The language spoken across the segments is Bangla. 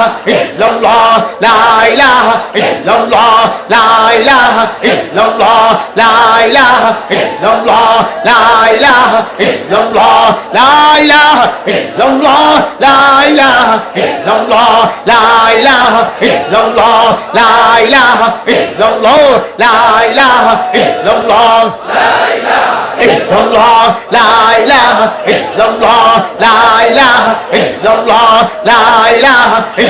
ilahe illallah la ilahe illallah la ilahe illallah la ilahe illallah la ilahe illallah la ilahe illallah la ilahe illallah la ilahe illallah la ilahe illallah la ilahe illallah illallah la ilahe illallah la ilahe illallah la ilahe illallah la ilahe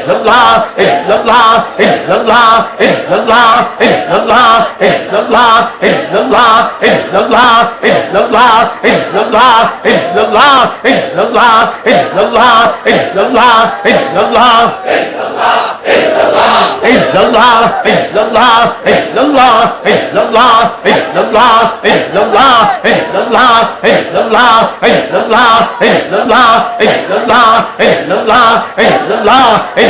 Hey, la la, hey, la la, hey, la la, hey, la la, hey, la la, hey,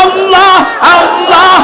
আল্লাহ আল্লাহ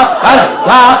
Allah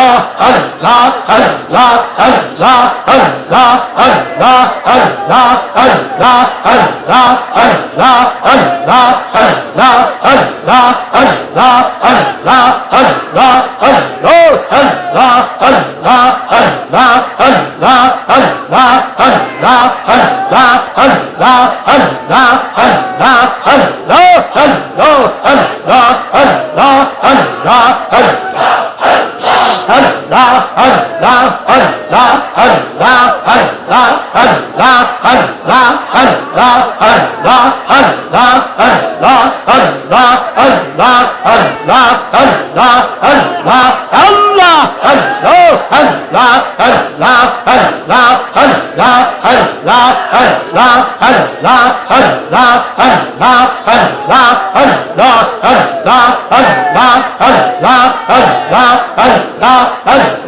Allah Đó 来 la la la la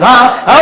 la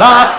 Allah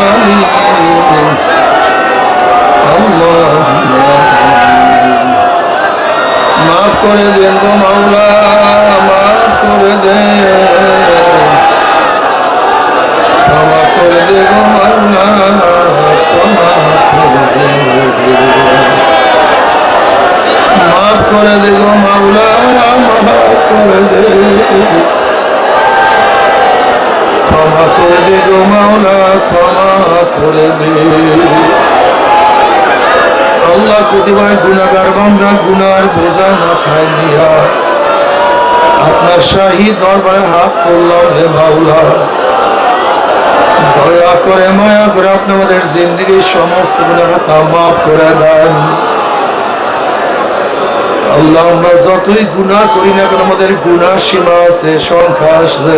করে দেন গো মাওলা, মাফ করে দে। ক্ষমা করে দে গো মাওলা, ক্ষমা করে দে। মাফ করে দে গো মাওলা, মাফ করে দে। ক্ষমা করে দে গো মাওলা, ক্ষমা করে দে। আল্লাহ প্রতিবার গুণাগার গুনার বোঝা মাথায় নিয়া আপনার শাহী দরবারে হাত তুললাম হে মাওলা। দয়া করে, মায়া করে আপনি আমাদের জিন্দগির সমস্ত গুণাগাতা মাফ করে দেন। আল্লাহ আমরা যতই গুনাহ করি না কেন আমাদের গুনাহ সীমা আছে, সংখ্যা আছে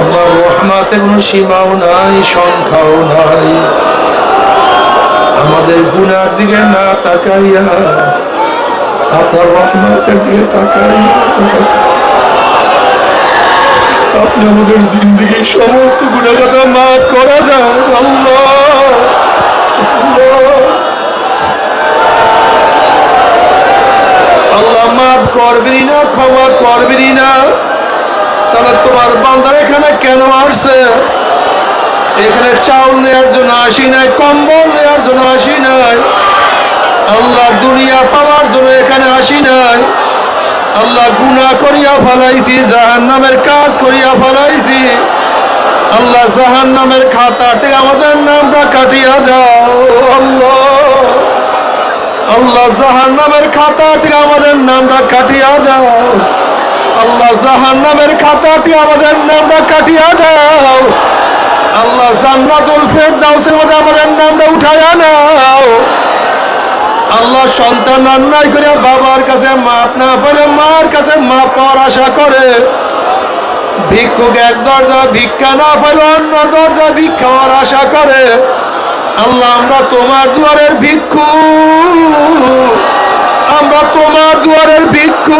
আমার রহমাতে কোনো সীমাও নাই, সংখ্যাও নাই। আমাদের গুনার দিকে না তাকাইয়া, আপনার রহমতের দিকে তাকাইয়া। আপনি আমাদের জিন্দগির সমস্ত গুণাগত মাফ করে দেন আল্লাহ। আল্লাহ। মাফ করবি না, ক্ষমা করবি না। তাহলে তোমার বান্দার এখানে কেন আসছে? এখানে চাউল নেওয়ার জন্য আসি নাই, কম্বল নেওয়ার জন্য আসি নাই। আল্লাহ দুনিয়া পাওয়ার জন্য এখানে আসি নাই। আল্লাহ গুনা করিয়া ফেলাইছি জাহান নামের কাজ করিয়া ফেলাইছি। আল্লাহ জাহান নামের খাতা থেকে আমাদের নামটা কাটিয়া দাও, আল্লাহ। আল্লাহ জাহান নামের খাতা থেকে আমাদের নামটা কাটিয়া দাও। আল্লাহ জাহান নামের খাতা থেকে আমাদের নামটা কাটিয়া দাও। আল্লাহ জান্নাতুল ফেরদাউসের মধ্যে আমাদের নামটা উঠায়া নাও। আল্লাহ সন্তান অন্যায় করে বাবার কাছে মাপ না পেলে মার কাছে মাপ পাওয়ার আশা করে। ভিক্ষুক এক দরজা, ভিক্ষা না পেলে অন্য দরজা ভিক্ষা হওয়ার আশা করে। আল্লাহ, আমরা তোমার দুয়ারের ভিক্ষু আমরা তোমার দুয়ারের ভিক্ষু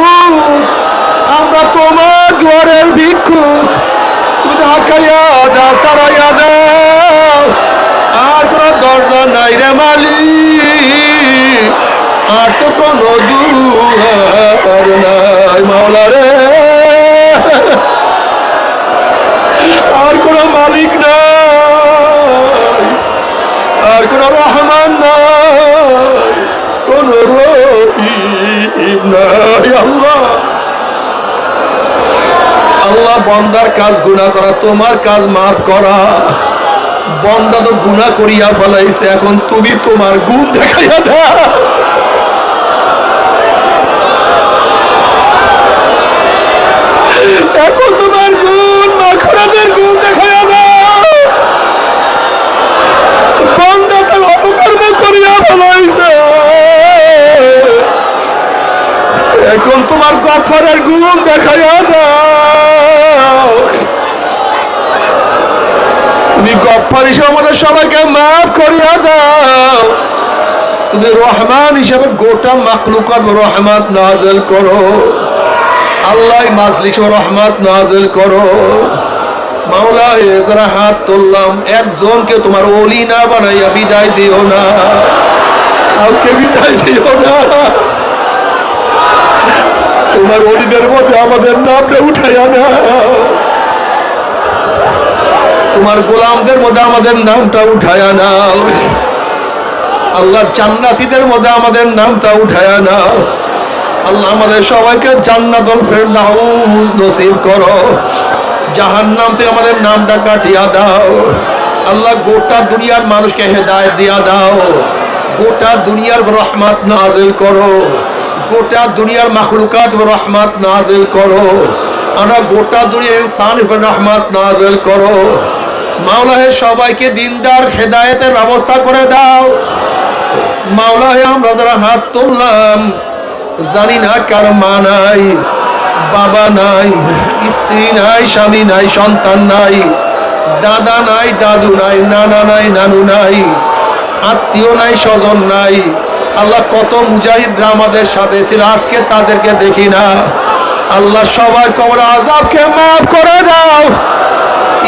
আমরা তোমার দুয়ারের ভিক্ষুক। তুমি তাকে দাও, তারাইয়া দাও। আর কোনো দরজা নাই রে মালি আর তো কোনো দুহার নাই মাওলা রে। আর কোনো মালিক নাই, আর কোনো রহমান নাই, কোনো রহিম নাই। আল্লাহ বন্দার কাজ গুণা করা, তোমার কাজ মাফ করা। বন্দা তো গুণা করিয়া ফলাইছে, এখন তুমি তোমার গুণ দেখাইয়া দাও। রহমান হিসেবে গোটা মাকলুকাত রহমাত নাজেল করো। আল্লাহ মাজলিস রহমাত নাজেল করো। মাওলা যারা হাত তুললাম, একজনকে তোমার ওলি না বানাইয়া বিদায় দিও না। কাউকে বিদায় দিও না। তোমার অলিদের মধ্যে আমাদের নামটা উঠাইয়া না তোমার গোলামদের মধ্যে আমাদের নামটা উঠায়া নাও। আল্লাহ জান্নাতীদের মধ্যে আমাদের নামটা উঠায়া নাও। আল্লাহ আমাদের সবাইকে জান্নাতুল ফেরদাউস নসিব করো। জাহান্নাম থেকে আমাদের নামটা কাটিয়া দাও। আল্লাহ গোটা দুনিয়ার মানুষকে হেদায়েত দিয়া দাও। গোটা দুনিয়ার রহমত নাজিল করো। গোটা দুনিয়ার মাখলুকাত রহমত নাজিল করো। আমরা গোটা দুনিয়ার ইনসান রহমত নাজিল করো। মাওলা হে সবাইকে দিনদার হেদায়েতের ব্যবস্থা করে দাও। মাওলা হে আমরা যারা হাত তুললাম, জানি না কার মা নাই, বাবা নাই, স্ত্রী নাই, স্বামী নাই, সন্তান নাই, দাদা নাই, দাদু নাই, নানা নাই, নানু নাই, আত্মীয় নাই, স্বজন নাই। আল্লাহ কত মুজাহিদরা আমাদের সাথে ছিল, আজকে তাদেরকে দেখি না। আল্লাহ সবার কবর আজাবকে মাফ করে দাও।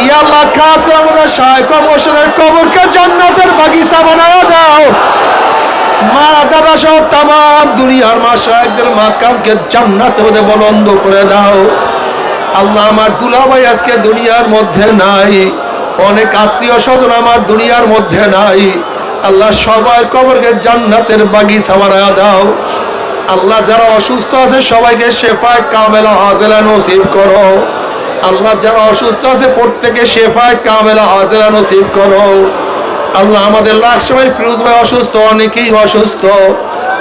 ইয়া আল্লাহ, খাস করে আমাদের শায়খ মোশনের কবরকে জান্নাতের বাগিচা বানায় দাও। মা দুনিয়ার মা করে দাও। আমার আজকে দুনিয়ার মধ্যে নাই। অনেক আত্মীয় স্বজন আমার দুনিয়ার মধ্যে নাই। আল্লাহ কবরকে জান্নাতের বাগিচা বানায় দাও। আল্লাহ যারা অসুস্থ আছে সবাইকে শেফায় কামেলা হাজেলা নসিব করো। আল্লাহ যারা অসুস্থ আছে প্রত্যেকে শেফায় কামেলা হাজেলা নসিব করো। আল্লাহ আমাদের লাখ সবাই ফিরোজ ভাই অসুস্থ, অনেকেই অসুস্থ।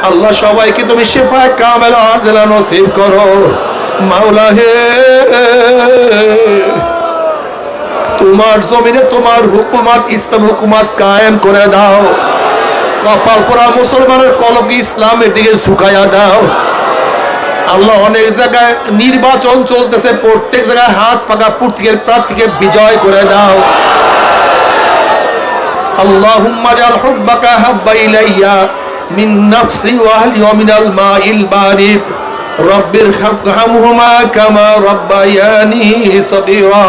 আল্লাহ সবাইকে তুমি শেফায় কামেলা হাজেলা নসিব করো। মাওলা হে, তোমার জমিনে তোমার হুকুমাত, ইসলাম হুকুমাত কায়েম করে দাও। কপাল পরা মুসলমানের কলম ইসলামের দিকে ঝুঁকাইয়া দাও। আল্লাহ অনেক জায়গায় নির্বাচন চলতেছে, প্রত্যেক জায়গায় হাত পাকা প্রত্যেকের প্রার্থীকে বিজয় করে দাও। اللهم اجعل حبك حب إلي من نفسي وأهلي ومن الماء البارد رب ارحمهما كما ربياني صغيرا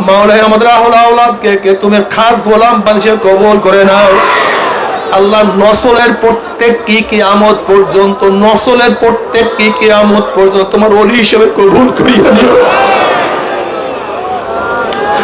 মাওলাই আমাদের আহল আওলাদকে কে তুমি খাস গোলাম বানিয়ে কবুল করে নাও আল্লাহ নসলের প্রত্যেক কি কিয়ামত পর্যন্ত নসলের প্রত্যেক কি কিয়ামত পর্যন্ত তোমার ওলি হিসেবে কবুল করিয়া নিও